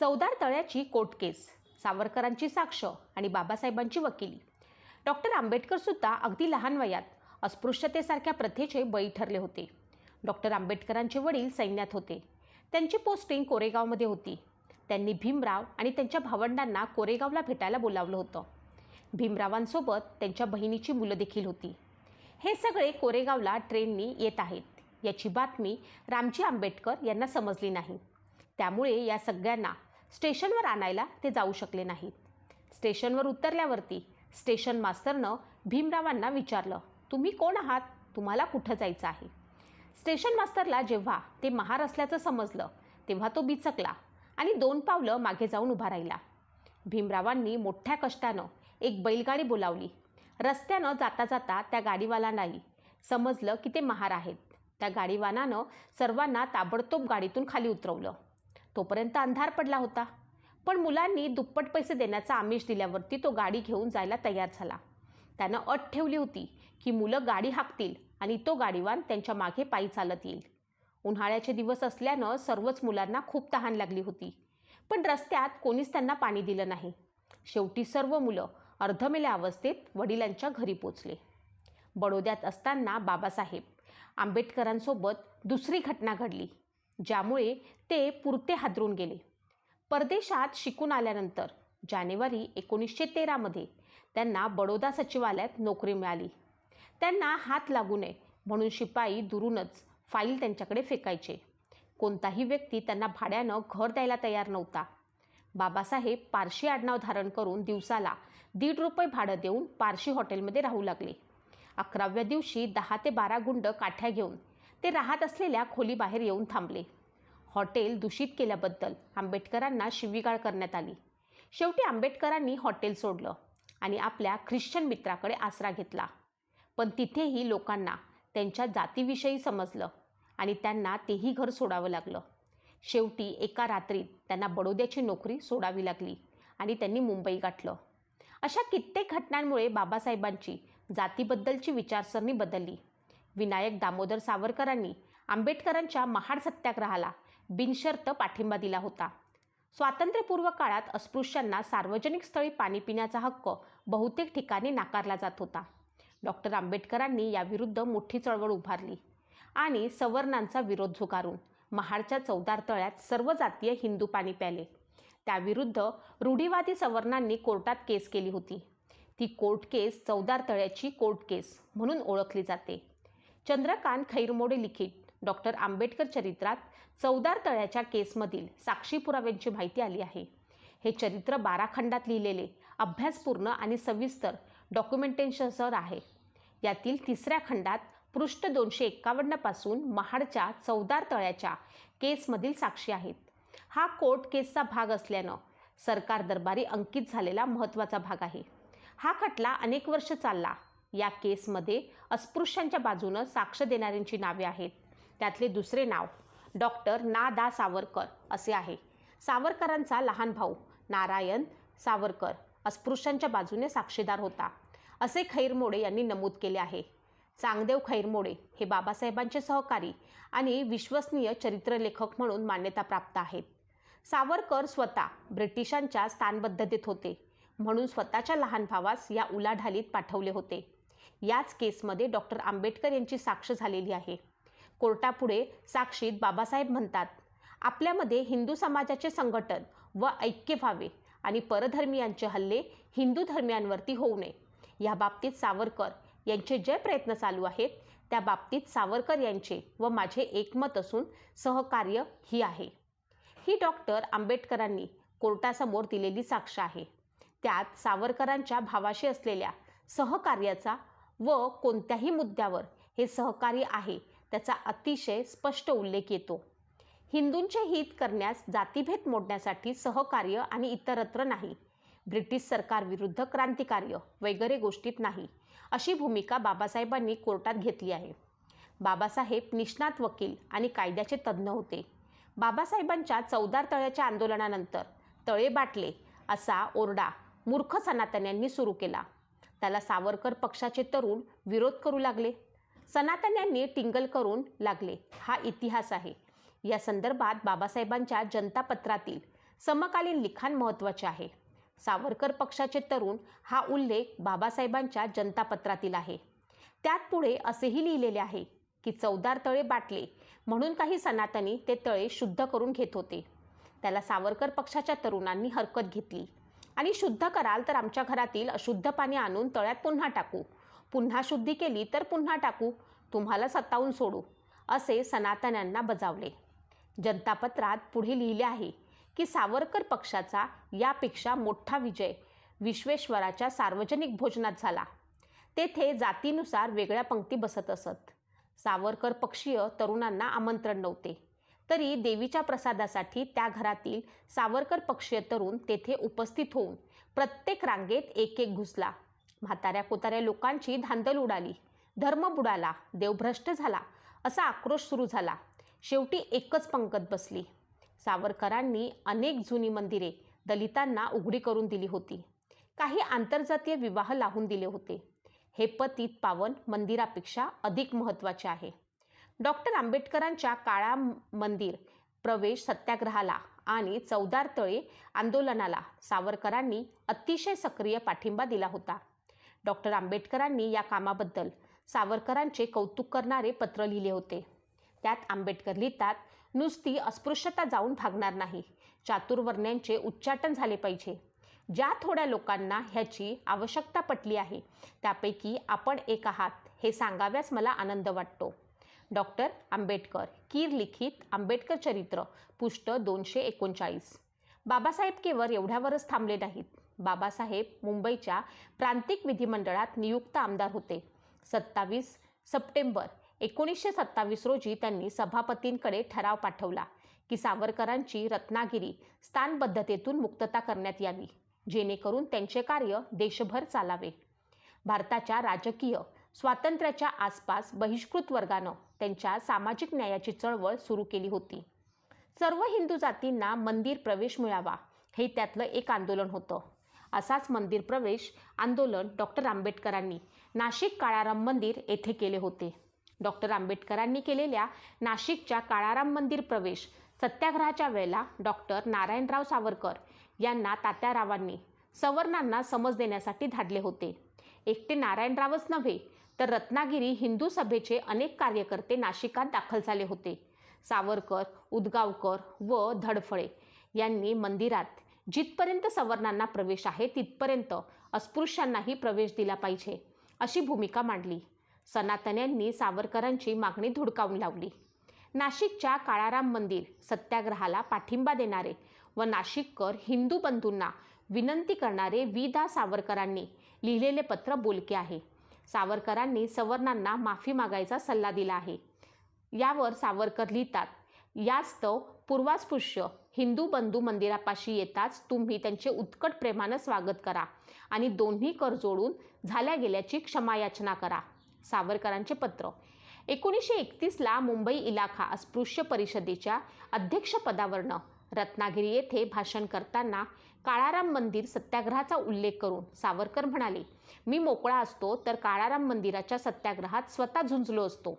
चौदार तळ्याची कोटकेस सावरकरांची साक्ष आणि बाबासाहेबांची वकिली. डॉक्टर आंबेडकरसुद्धा अगदी लहान वयात अस्पृश्यतेसारख्या प्रथेचे बळी ठरले होते. डॉक्टर आंबेडकरांचे वडील सैन्यात होते. त्यांची पोस्टिंग कोरेगावमध्ये होती. त्यांनी भीमराव आणि त्यांच्या भावंडांना कोरेगावला भेटायला बोलावलं होतं. भीमरावांसोबत त्यांच्या बहिणीची मुलं देखील होती. हे सगळे कोरेगावला ट्रेननी येत आहेत. याची बातमी रामजी आंबेडकर यांना समजली नाही. त्यामुळे या सगळ्यांना स्टेशनवर आणायला ते जाऊ शकले नाहीत. स्टेशनवर उतरल्यावरती स्टेशन मास्तरनं भीमरावांना विचारलं तुम्ही कोण आहात? तुम्हाला कुठं जायचं आहे? स्टेशन मास्तरला जेव्हा ते महार असल्याचं समजलं तेव्हा तो बिचकला आणि दोन पावलं मागे जाऊन उभा राहिला. भीमरावांनी मोठ्या कष्टानं एक बैलगाडी बोलावली. रस्त्यानं जाता जाता त्या गाडीवालांनाही समजलं की ते महार आहेत. त्या गाडीवानानं सर्वांना ताबडतोब गाडीतून खाली उतरवलं. तोपर्यंत अंधार पडला होता. पण मुलांनी दुप्पट पैसे देण्याचा आमिष दिल्यावरती तो गाडी घेऊन जायला तयार झाला. त्यानं अट ठेवली होती की मुलं गाडी हाकतील आणि तो गाडीवान त्यांच्या मागे पायी चालत येईल. उन्हाळ्याचे दिवस असल्यानं सर्वच मुलांना खूप तहान लागली होती. पण रस्त्यात कोणीच त्यांना पाणी दिलं नाही. शेवटी सर्व मुलं अर्धमेल्या अवस्थेत वडिलांच्या घरी पोचले. बडोद्यात असताना बाबासाहेब आंबेडकरांसोबत दुसरी घटना घडली. ज्यामुळे ते पुरते हादरून गेले. परदेशात शिकून आल्यानंतर जानेवारी एकोणीसशे तेरामध्ये त्यांना बडोदा सचिवालयात नोकरी मिळाली. त्यांना हात लागू नये म्हणून शिपाई दुरूनच फाईल त्यांच्याकडे फेकायचे. कोणताही व्यक्ती त्यांना भाड्यानं घर द्यायला तयार नव्हता. बाबासाहेब पारशी आडनाव धारण करून दिवसाला दीड रुपये भाडं देऊन पारशी हॉटेलमध्ये राहू लागले. अकराव्या दिवशी दहा ते बारा गुंड काठ्या घेऊन ते राहत असलेल्या खोलीबाहेर येऊन थांबले. हॉटेल दूषित केल्याबद्दल आंबेडकरांना शिवीगाळ करण्यात आली. शेवटी आंबेडकरांनी हॉटेल सोडलं आणि आपल्या ख्रिश्चन मित्राकडे आसरा घेतला. पण तिथेही लोकांना त्यांच्या जातीविषयी समजलं आणि त्यांना तेही घर सोडावं लागलं. शेवटी एका रात्रीत त्यांना बडोद्याची नोकरी सोडावी लागली आणि त्यांनी मुंबई गाठलं. अशा कित्येक घटनांमुळे बाबासाहेबांची जातीबद्दलची विचारसरणी बदलली. विनायक दामोदर सावरकरांनी आंबेडकरांच्या महाड सत्याग्रहाला बिनशर्त पाठिंबा दिला होता. स्वातंत्र्यपूर्व काळात अस्पृश्यांना सार्वजनिक स्थळी पाणी पिण्याचा हक्क बहुतेक ठिकाणी नाकारला जात होता. डॉक्टर आंबेडकरांनी याविरुद्ध मोठी चळवळ उभारली आणि सवर्णांचा विरोध झुगारून महाडच्या चौदार तळ्यात सर्व जातीय हिंदू पाणी प्याले. त्याविरुद्ध रूढीवादी सवर्णांनी कोर्टात केस केली होती. ती कोर्ट केस चौदार तळ्याची कोर्ट केस म्हणून ओळखली जाते. चंद्रकांत खैरमोडे लिखित. डॉक्टर आंबेडकर चरित्रात चौदार तळ्याच्या केसमधील साक्षी पुराव्यांची माहिती आली आहे. हे चरित्र बारा खंडात लिहिलेले अभ्यासपूर्ण आणि सविस्तर डॉक्युमेंटेशनसर आहे. यातील तिसऱ्या खंडात पृष्ठ दोनशे एक्कावन्नपासून महाडच्या चौदार तळ्याच्या केसमधील साक्षी आहेत. हा कोर्ट केसचा भाग असल्यानं सरकार दरबारी अंकित झालेला महत्त्वाचा भाग आहे. हा खटला अनेक वर्ष चालला. या केसमध्ये अस्पृश्यांच्या बाजूनं साक्ष देणाऱ्यांची नावे आहेत. त्यातले दुसरे नाव डॉक्टर ना दा सावरकर असे आहे. सावरकरांचा लहान भाऊ नारायण सावरकर अस्पृश्यांच्या बाजूने साक्षीदार होता. असे खैरमोडे यांनी नमूद केले आहे. चांगदेव खैरमोडे हे बाबासाहेबांचे सहकारी आणि विश्वसनीय चरित्रलेखक म्हणून मान्यता प्राप्त आहेत. सावरकर स्वतः ब्रिटिशांच्या स्थानबद्धतेत होते. म्हणून स्वतःच्या लहान भावास या उलाढालीत पाठवले होते. याच केसमध्ये डॉक्टर आंबेडकर यांची साक्ष झालेली आहे. कोर्टापुढे साक्षीत बाबासाहेब म्हणतात आपल्यामध्ये हिंदू समाजाचे संघटन व ऐक्य व्हावे आणि परधर्मीयांचे हल्ले हिंदू धर्मियांवरती होऊ नये. या बाबतीत सावरकर यांचे जे प्रयत्न चालू आहेत त्या बाबतीत सावरकर यांचे व माझे एकमत असून सहकार्य ही आहे. ही डॉक्टर आंबेडकरांनी कोर्टासमोर दिलेली साक्ष आहे. त्यात सावरकरांच्या भावाशी असलेल्या सहकार्याचा व कोणत्याही मुद्द्यावर हे सहकार्य आहे त्याचा अतिशय स्पष्ट उल्लेख येतो. हिंदूंचे हित करण्यास जातीभेद मोडण्यासाठी सहकार्य आणि इतरत्र नाही. ब्रिटिश सरकारविरुद्ध क्रांतिकार्य वगैरे गोष्टीत नाही अशी भूमिका बाबासाहेबांनी कोर्टात घेतली आहे. बाबासाहेब निष्णात वकील आणि कायद्याचे तज्ज्ञ होते. बाबासाहेबांच्या चौदार तळ्याच्या आंदोलनानंतर तळे बाटले असा ओरडा मूर्ख सनातन्यांनी सुरू केला. त्याला सावरकर पक्षाचे तरुण विरोध करू लागले. सनातन्यांनी टिंगल करून लागले. हा इतिहास आहे. या संदर्भात बाबासाहेबांच्या जनता पत्रातील समकालीन लिखाण महत्त्वाचे आहे. सावरकर पक्षाचे तरुण हा उल्लेख बाबासाहेबांच्या जनतापत्रातील आहे. त्यात पुढे असेही लिहिलेले आहे की चौदार तळे बाटले म्हणून काही सनातनी ते तळे शुद्ध करून घेत होते. त्याला सावरकर पक्षाच्या तरुणांनी हरकत घेतली. आणि शुद्ध कराल तर आमच्या घरातील अशुद्ध पाणी आणून तळ्यात पुन्हा टाकू. पुन्हा शुद्धी केली तर पुन्हा टाकू. तुम्हाला सत्तावून सोडू असे सनातन्यांना बजावले. जनतापत्रात पुढे लिहिले आहे की सावरकर पक्षाचा यापेक्षा मोठा विजय विश्वेश्वराच्या सार्वजनिक भोजनात झाला. तेथे जातीनुसार वेगळ्या पंक्ती बसत असत. सावरकर पक्षीय तरुणांना आमंत्रण नव्हते. तरी देवीच्या प्रसादासाठी त्या घरातील सावरकर पक्षीय तरुण तेथे उपस्थित होऊन प्रत्येक रांगेत एक एक घुसला. म्हाताऱ्या कोताऱ्या लोकांची धांदल उडाली. धर्म बुडाला. देवभ्रष्ट झाला. असा आक्रोश सुरू झाला. शेवटी एकच पंगत बसली. सावरकरांनी अनेक जुनी मंदिरे दलितांना उघडी करून दिली होती. काही आंतरजातीय विवाह लावून दिले होते. हे पतित पावन मंदिरापेक्षा अधिक महत्त्वाचे आहे. डॉक्टर आंबेडकरांच्या काळा मंदिर प्रवेश सत्याग्रहाला आणि चौदार तळे आंदोलनाला सावरकरांनी अतिशय सक्रिय पाठिंबा दिला होता. डॉक्टर आंबेडकरांनी या कामाबद्दल सावरकरांचे कौतुक करणारे पत्र लिहिले होते. त्यात आंबेडकर लिहितात नुसती अस्पृश्यता जाऊन भागणार नाही. चातुर्वर्ण्यांचे उच्चाटन झाले पाहिजे. ज्या थोड्या लोकांना ह्याची आवश्यकता पटली आहे त्यापैकी आपण एक आहात हे सांगाव्यास मला आनंद वाटतो. डॉक्टर आंबेडकर कीर लिखित आंबेडकर चरित्र पुष्ट दोनशे एकोणचाळीस. बाबासाहेब केवळ एवढ्यावरच थांबले नाहीत. बाबासाहेब मुंबईच्या प्रांतिक विधिमंडळात नियुक्त आमदार होते. सत्तावीस सप्टेंबर एकोणीसशे सत्तावीस रोजी त्यांनी सभापतींकडे ठराव पाठवला की सावरकरांची रत्नागिरी स्थानबद्धतेतून मुक्तता करण्यात यावी जेणेकरून त्यांचे कार्य देशभर चालावे. भारताच्या राजकीय स्वातंत्र्याच्या आसपास बहिष्कृत वर्गानं त्यांच्या सामाजिक न्यायाची चळवळ सुरू केली होती. सर्व हिंदू जातींना मंदिर प्रवेश मिळावा हे त्यातलं एक आंदोलन होतं. असाच मंदिर प्रवेश आंदोलन डॉक्टर आंबेडकरांनी नाशिक काळाराम मंदिर येथे केले होते. डॉक्टर आंबेडकरांनी केलेल्या नाशिकच्या काळाराम मंदिर प्रवेश सत्याग्रहाच्या वेळेला डॉक्टर नारायणराव सावरकर यांना तात्यारावांनी सवर्णांना समज देण्यासाठी धाडले होते. एकटे नारायणरावच नव्हे तर रत्नागिरी हिंदू सभेचे अनेक कार्यकर्ते नाशिकात दाखल झाले होते. सावरकर उदगावकर व धडफळे यांनी मंदिरात जिथपर्यंत सवर्णांना प्रवेश आहे तिथपर्यंत अस्पृश्यांनाही प्रवेश दिला पाहिजे अशी भूमिका मांडली. सनातन्यांनी सावरकरांची मागणी धुडकावून लावली. नाशिकच्या काळाराम मंदिर सत्याग्रहाला पाठिंबा देणारे व नाशिककर हिंदू बंधूंना विनंती करणारे वि दा सावरकरांनी लिहिलेले पत्र बोलके आहे. सावरकरांनी सवर्णांना माफी मागायचा सल्ला दिला आहे. यावर सावरकर लिहितात यास्तव पूर्वास्पृश्य हिंदू बंधू मंदिरापाशी येताच तुम्ही त्यांचे उत्कट प्रेमानं स्वागत करा आणि दोन्ही कर जोडून झाल्या गेल्याची क्षमायाचना करा. सावरकरांचे पत्र. एकोणीसशे एकतीसला मुंबई इलाखा अस्पृश्य परिषदेच्या अध्यक्षपदावरनं रत्नागिरी येथे भाषण करताना काळाराम मंदिर सत्याग्रहाचा उल्लेख करून सावरकर म्हणाले मी मोकळा असतो तर काळाराम मंदिराच्या सत्याग्रहात स्वतः झुंजलो असतो.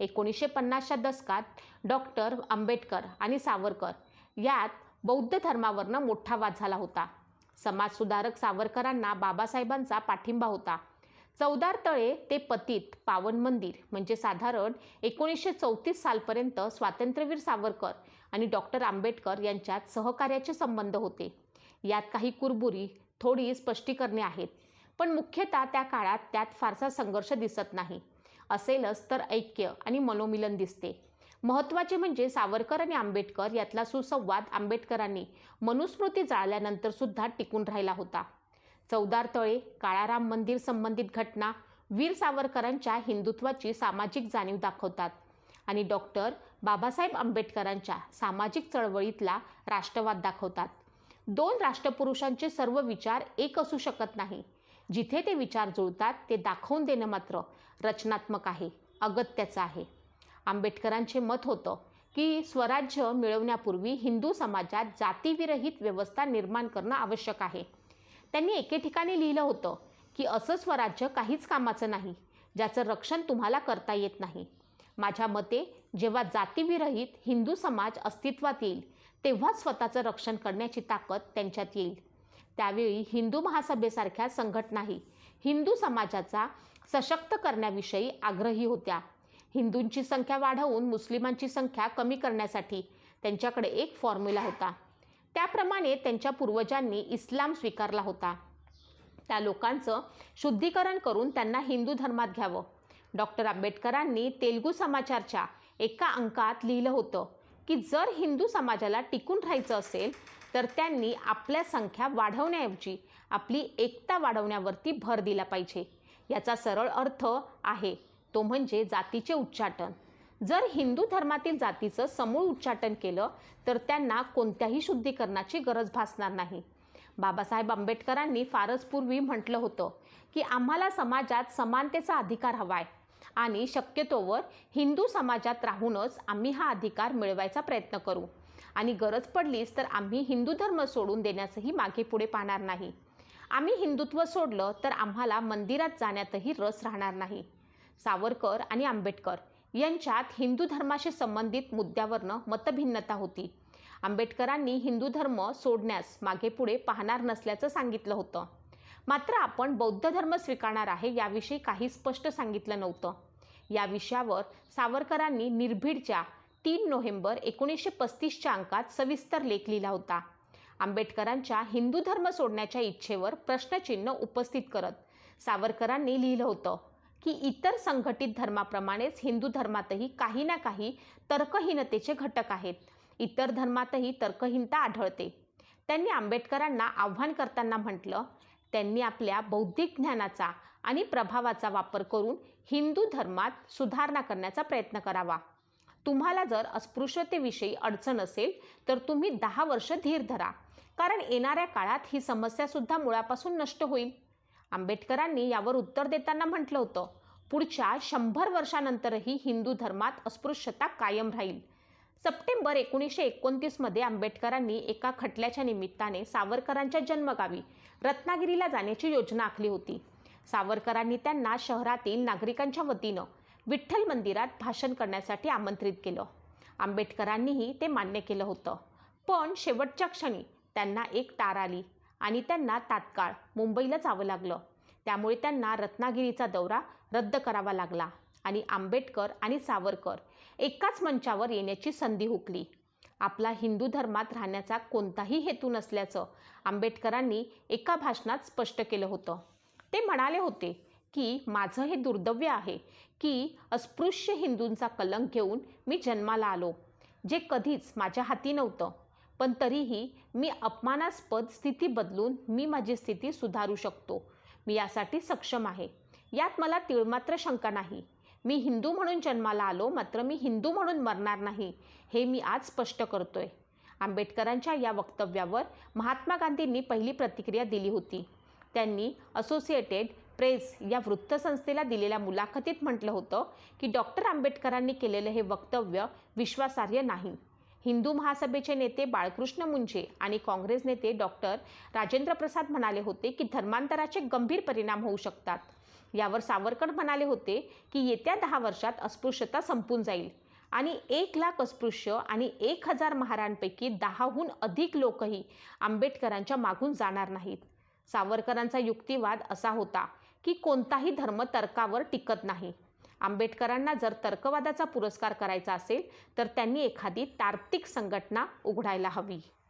एकोणीसशे पन्नासच्या दशकात डॉक्टर आंबेडकर आणि सावरकर यात बौद्ध धर्मावरनं मोठा वाद झाला होता. समाजसुधारक सावरकरांना बाबासाहेबांचा पाठिंबा होता. चौदार तळे ते पतित पावन मंदिर म्हणजे साधारण एकोणीसशे चौतीस सालपर्यंत स्वातंत्र्यवीर सावरकर आणि डॉक्टर आंबेडकर यांच्यात सहकार्याचे संबंध होते. यात काही कुरबुरी थोडी स्पष्टीकरणे आहेत. पण मुख्यतः त्या काळात त्यात फारसा संघर्ष दिसत नाही. असेलच तर ऐक्य आणि मनोमिलन दिसते. महत्त्वाचे म्हणजे सावरकर आणि आंबेडकर यातला सुसंवाद आंबेडकरांनी मनुस्मृती जाळल्यानंतर सुद्धा टिकून राहिला होता. चौदार तळे काळाराम मंदिर संबंधित घटना वीर सावरकरांच्या हिंदुत्वाची सामाजिक जाणीव दाखवतात आणि डॉक्टर बाबासाहेब आंबेडकरांच्या सामाजिक चळवळीतला राष्ट्रवाद दाखवतात. दोन राष्ट्रपुरुषांचे सर्व विचार एक असू शकत नाही. जिथे ते विचार जुळतात ते दाखवून देणं मात्र रचनात्मक आहे अगत्याचं आहे. आंबेडकरांचे मत होतं की स्वराज्य मिळवण्यापूर्वी हिंदू समाजात जातीविरहित व्यवस्था निर्माण करणं आवश्यक आहे. त्यांनी एके ठिकाणी लिहिलं होतं की असं स्वराज्य काहीच कामाचं नाही ज्याचं रक्षण तुम्हाला करता येत नाही. माझ्या मते जेव्हा जातीविरहित हिंदू समाज अस्तित्वात येईल तेव्हाच स्वतःचं रक्षण करण्याची ताकद त्यांच्यात येईल. त्यावेळी हिंदू महासभेसारख्या संघटनाही हिंदू समाजाचा सशक्त करण्याविषयी आग्रही होत्या. हिंदूंची संख्या वाढवून मुस्लिमांची संख्या कमी करण्यासाठी त्यांच्याकडे एक फॉर्म्युला होता. त्याप्रमाणे त्यांच्या पूर्वजांनी इस्लाम स्वीकारला होता. त्या लोकांचं शुद्धीकरण करून त्यांना हिंदू धर्मात घ्यावं. डॉक्टर आंबेडकरांनी तेलगू समाचारच्या एका अंकात लिहिलं होतं की जर हिंदू समाजाला टिकून राहायचं असेल तर त्यांनी आपल्या संख्या वाढवण्याऐवजी आपली एकता वाढवण्यावरती भर दिला पाहिजे. याचा सरळ अर्थ आहे तो म्हणजे जातीचे उच्चाटन. जर हिंदू धर्मातील जातीचं समूळ उच्चाटन केलं तर त्यांना कोणत्याही शुद्धीकरणाची गरज भासणार नाही. बाबासाहेब आंबेडकरांनी फारच पूर्वी म्हटलं होतं की आम्हाला समाजात समानतेचा अधिकार हवा आहे आणि शक्यतोवर हिंदू समाजात राहूनच आम्ही हा अधिकार मिळवायचा प्रयत्न करू. आणि गरज पडलीच तर आम्ही हिंदू धर्म सोडून देण्यासही मागे पुढे पाहणार नाही. आम्ही हिंदुत्व सोडलं तर आम्हाला मंदिरात जाण्यातही रस राहणार नाही. सावरकर आणि आंबेडकर यांच्यात हिंदू धर्माशी संबंधित मुद्द्यावरनं मतभिन्नता होती. आंबेडकरांनी हिंदू धर्म सोडण्यास मागे पुढे पाहणार नसल्याचं सांगितलं होतं. मात्र आपण बौद्ध धर्म स्वीकारणार आहे याविषयी काही स्पष्ट सांगितलं नव्हतं. या विषयावर सावरकरांनी निर्भीडच्या तीन नोव्हेंबर एकोणीसशे पस्तीसच्या अंकात सविस्तर लेख लिहिला होता. आंबेडकरांच्या हिंदू धर्म सोडण्याच्या इच्छेवर प्रश्नचिन्ह उपस्थित करत सावरकरांनी लिहिलं होतं की इतर संघटित धर्माप्रमाणेच हिंदू धर्मातही काही ना काही तर्कहीनतेचे घटक आहेत. इतर धर्मातही तर्कहीनता आढळते. त्यांनी आंबेडकरांना आव्हान करताना म्हटलं त्यांनी आपल्या बौद्धिक ज्ञानाचा आणि प्रभावाचा वापर करून हिंदू धर्मात सुधारणा करण्याचा प्रयत्न करावा. तुम्हाला जर अस्पृश्यतेविषयी अडचण असेल तर तुम्ही दहा वर्ष धीर धरा. कारण येणाऱ्या काळात ही समस्यासुद्धा मुळापासून नष्ट होईल. आंबेडकरांनी यावर उत्तर देताना म्हटलं होतं पुढच्या शंभर वर्षानंतरही हिंदू धर्मात अस्पृश्यता कायम राहील. सप्टेंबर एकोणीसशे एकोणतीसमध्ये आंबेडकरांनी एका खटल्याच्या निमित्ताने सावरकरांच्या जन्मगावी रत्नागिरीला जाण्याची योजना आखली होती. सावरकरांनी त्यांना शहरातील नागरिकांच्या वतीनं विठ्ठल मंदिरात भाषण करण्यासाठी आमंत्रित केलं. आंबेडकरांनीही ते मान्य केलं होतं. पण शेवटच्या क्षणी त्यांना एक तार आली आणि त्यांना तात्काळ मुंबईला जावं लागलं. त्यामुळे त्यांना रत्नागिरीचा दौरा रद्द करावा लागला आणि आंबेडकर आणि सावरकर एकाच मंचावर येण्याची संधी हुकली. आपला हिंदू धर्मात राहण्याचा कोणताही हेतू नसल्याचं आंबेडकरांनी एका भाषणात स्पष्ट केलं होतं. ते म्हणाले होते की माझं हे दुर्दैव्य आहे की अस्पृश्य हिंदूंचा कलंक घेऊन मी जन्माला आलो जे कधीच माझ्या हाती नव्हतं. पण तरीही मी अपमानास्पद स्थिती बदलून मी माझी स्थिती सुधारू शकतो. मी यासाठी सक्षम आहे. यात मला तिळमात्र शंका नाही. मी हिंदू म्हणून जन्माला आलो मात्र मी हिंदू म्हणून मरणार नाही हे मी आज स्पष्ट करतोय. आंबेडकरांच्या या वक्तव्यावर महात्मा गांधींनी पहिली प्रतिक्रिया दिली होती. त्यांनी असोसिएटेड प्रेस या वृत्तसंस्थेला दिलेल्या मुलाखतीत म्हटलं होतं की डॉक्टर आंबेडकरांनी केलेलं हे वक्तव्य विश्वासार्ह नाही. हिंदू महासभेचे नेते बाळकृष्ण मुंजे आणि काँग्रेस नेते डॉक्टर राजेंद्र प्रसाद म्हणाले होते की धर्मांतराचे गंभीर परिणाम होऊ शकतात. यावर सावरकर म्हणाले होते की येत्या दहा वर्षात अस्पृश्यता संपून जाईल. आणि एक लाख अस्पृश्य आणि एक हजार महारांपैकी दहाहून अधिक लोकही आंबेडकरांच्या मागून जाणार नाहीत. सावरकरांचा युक्तिवाद असा होता की कोणताही धर्म तर्कावर टिकत नाही. आंबेडकरांना जर तर्कवादाचा पुरस्कार करायचा असेल तर त्यांनी एखादी तार्किक संघटना उघडायला हवी.